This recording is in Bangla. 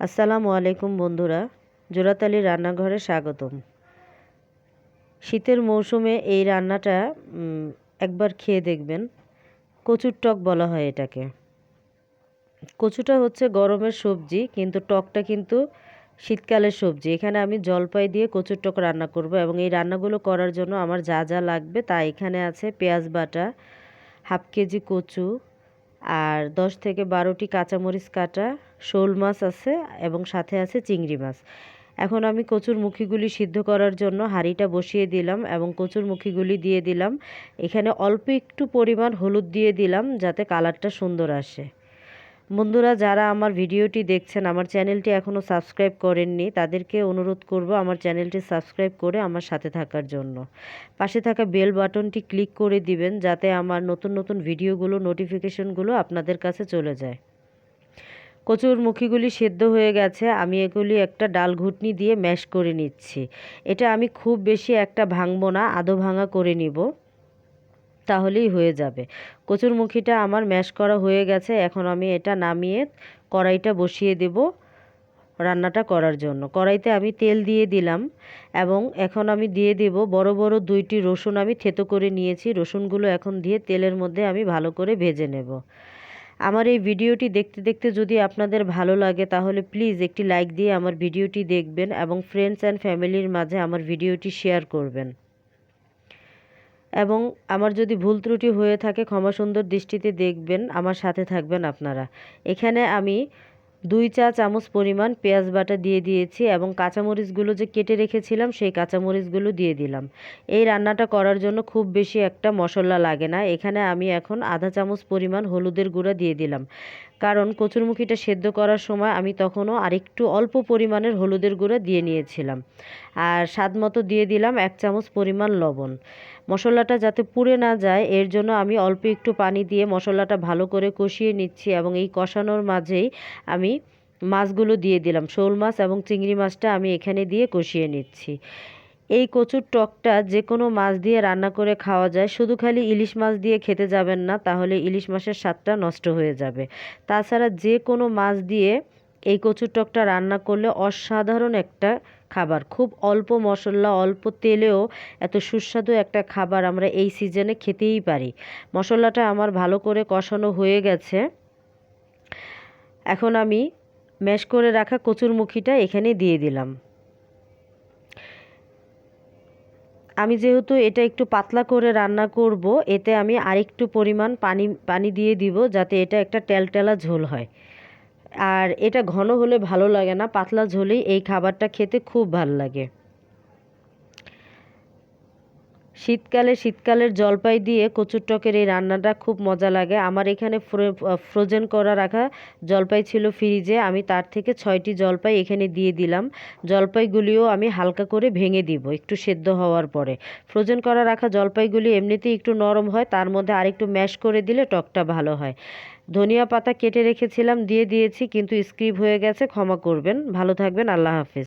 আসসালামু আলাইকুম বন্ধুরা জোড়াতালি রান্নাঘরে স্বাগতম। শীতের মৌসুমে এই রান্নাটা একবার খেয়ে দেখবেন। কচুর টক বলা হয় এটাকে। কচুটা হচ্ছে গরমের সবজি, কিন্তু টকটা কিন্তু শীতকালের সবজি। এখানে আমি জলপাই দিয়ে কচুর টক রান্না করব এবং এই রান্নাগুলো করার জন্য আমার যা যা লাগবে তা এখানে আছে পেঁয়াজ বাটা, হাফ কেজি কচু আর দশ থেকে বারোটি কাঁচামরিচ কাটা, শোল মাছ আছে এবং সাথে আছে চিংড়ি মাছ। এখন আমি কচুর মুখিগুলি সিদ্ধ করার জন্য হাঁড়িটা বসিয়ে দিলাম এবং কচুর মুখিগুলি দিয়ে দিলাম। এখানে অল্প একটু পরিমাণ হলুদ দিয়ে দিলাম যাতে কালারটা সুন্দর আসে। বন্ধুরা, যারা আমার ভিডিওটি দেখছেন, আমার চ্যানেলটি এখনও সাবস্ক্রাইব করেননি, তাদেরকে অনুরোধ করব আমার চ্যানেলটি সাবস্ক্রাইব করে আমার সাথে থাকার জন্য। পাশে থাকা বেল বাটনটি ক্লিক করে দিবেন, যাতে আমার নতুন নতুন ভিডিওগুলো, নোটিফিকেশনগুলো আপনাদের কাছে চলে যায়। কচুর মুখিগুলি সেদ্ধ হয়ে গেছে, আমি এগুলি একটা ডাল ঘুটনি দিয়ে ম্যাশ করে নিচ্ছি। এটা আমি খুব বেশি একটা ভাঙবো না, আধো ভাঙা করে নিব। তাহলেই হয়ে যাবে। কচুর মুখিটা আমার ম্যাশ করা হয়ে গেছে, এখন আমি এটা নামিয়ে কড়াইটা বসিয়ে দেব রান্নাটা করার জন্য। কড়াইতে আমি তেল দিয়ে দিলাম এবং এখন আমি দিয়ে দেব বড় বড় দুইটি রসুন আমি থেতো করে নিয়েছি। রসুনগুলো এখন দিয়ে তেলের মধ্যে আমি ভালো করে ভেজে নেব। আমার এই ভিডিওটি দেখতে দেখতে যদি আপনাদের ভালো লাগে তাহলে প্লিজ একটি লাইক দিয়ে আমার ভিডিওটি দেখবেন এবং ফ্রেন্ডস অ্যান্ড ফ্যামিলির মাঝে আমার ভিডিওটি শেয়ার করবেন। এবং আমার যদি ভুল ত্রুটি হয়ে থাকে, ক্ষমা সুন্দর দৃষ্টিতে দেখবেন, আমার সাথে থাকবেন আপনারা। এখানে আমি দুই চা চামচ পরিমাণ পেঁয়াজ বাটা দিয়ে দিয়েছি এবং কাঁচামরিচগুলো যে কেটে রেখেছিলাম, সেই কাঁচামরিচগুলো দিয়ে দিলাম। এই রান্নাটা করার জন্য খুব বেশি একটা মশলা লাগে না। এখানে আমি এখন আধা চামচ পরিমাণ হলুদের গুঁড়া দিয়ে দিলাম। কারণ কচুরমুখিটা সেদ্ধ করার সময় আমি তখনও আরেকটু অল্প পরিমাণের হলুদের গুঁড়া দিয়ে নিয়েছিলাম। আর স্বাদ মতো দিয়ে দিলাম এক চামচ পরিমাণ লবণ। মশলাটা যাতে পুড়ে না যায়, এর জন্য আমি অল্প একটু পানি দিয়ে মশলাটা ভালো করে কষিয়ে নিচ্ছি এবং এই কষানোর মাঝেই আমি মাছগুলো দিয়ে দিলাম। শোল মাছ এবং চিংড়ি মাছটা আমি এখানে দিয়ে কষিয়ে নিচ্ছি। এই কচুর টকটা যে কোনো মাছ দিয়ে রান্না করে খাওয়া যায়, শুধু খালি ইলিশ মাছ দিয়ে খেতে যাবেন না, তাহলে ইলিশ মাছের স্বাদটা নষ্ট হয়ে যাবে। তাছাড়া যে কোনো মাছ দিয়ে এই কচুর টকটা রান্না করলে অসাধারণ একটা খাবার। খুব অল্প মশলা, অল্প তেলেও এত সুস্বাদু একটা খাবার আমরা এই সিজনে খেতেই পারি। মশলাটা আমার ভালো করে কষানো হয়ে গেছে। এখন আমি ম্যাশ করে রাখা কচুর মুখিটা এখানে দিয়ে দিলাম। আমি যেহেতু এটা একটু পাতলা করে রান্না করব, এতে আমি আরেকটু পরিমাণ পানি পানি দিয়ে দিব যাতে এটা একটা টেলটেলা ঝোল হয়। আর এটা ঘন হলে ভালো লাগে না, পাতলা ঝোলেই এই খাবারটা খেতে খুব ভালো লাগে। শীতকালে শীতকালের জলপাই দিয়ে কচুর টকের এই রান্নাটা খুব মজা লাগে। আমার এখানে ফ্রোজেন করা রাখা জলপাই ছিল ফ্রিজে। আমি তার থেকে ছয়টি জলপাই এখানে দিয়ে দিলাম। জলপাইগুলিও আমি হালকা করে ভেঙে দিব, একটু সেদ্ধ হওয়ার পরে। ফ্রোজেন করা রাখা জলপাইগুলি এমনিতেই একটু নরম হয়, তার মধ্যে আরেকটু ম্যাশ করে দিলে টকটা ভালো হয়। ধনিয়া পাতা কেটে রেখেছিলাম, দিয়ে দিয়েছি, কিন্তু স্ক্রিপ হয়ে গেছে, ক্ষমা করবেন। ভালো থাকবেন, আল্লাহ হাফেজ।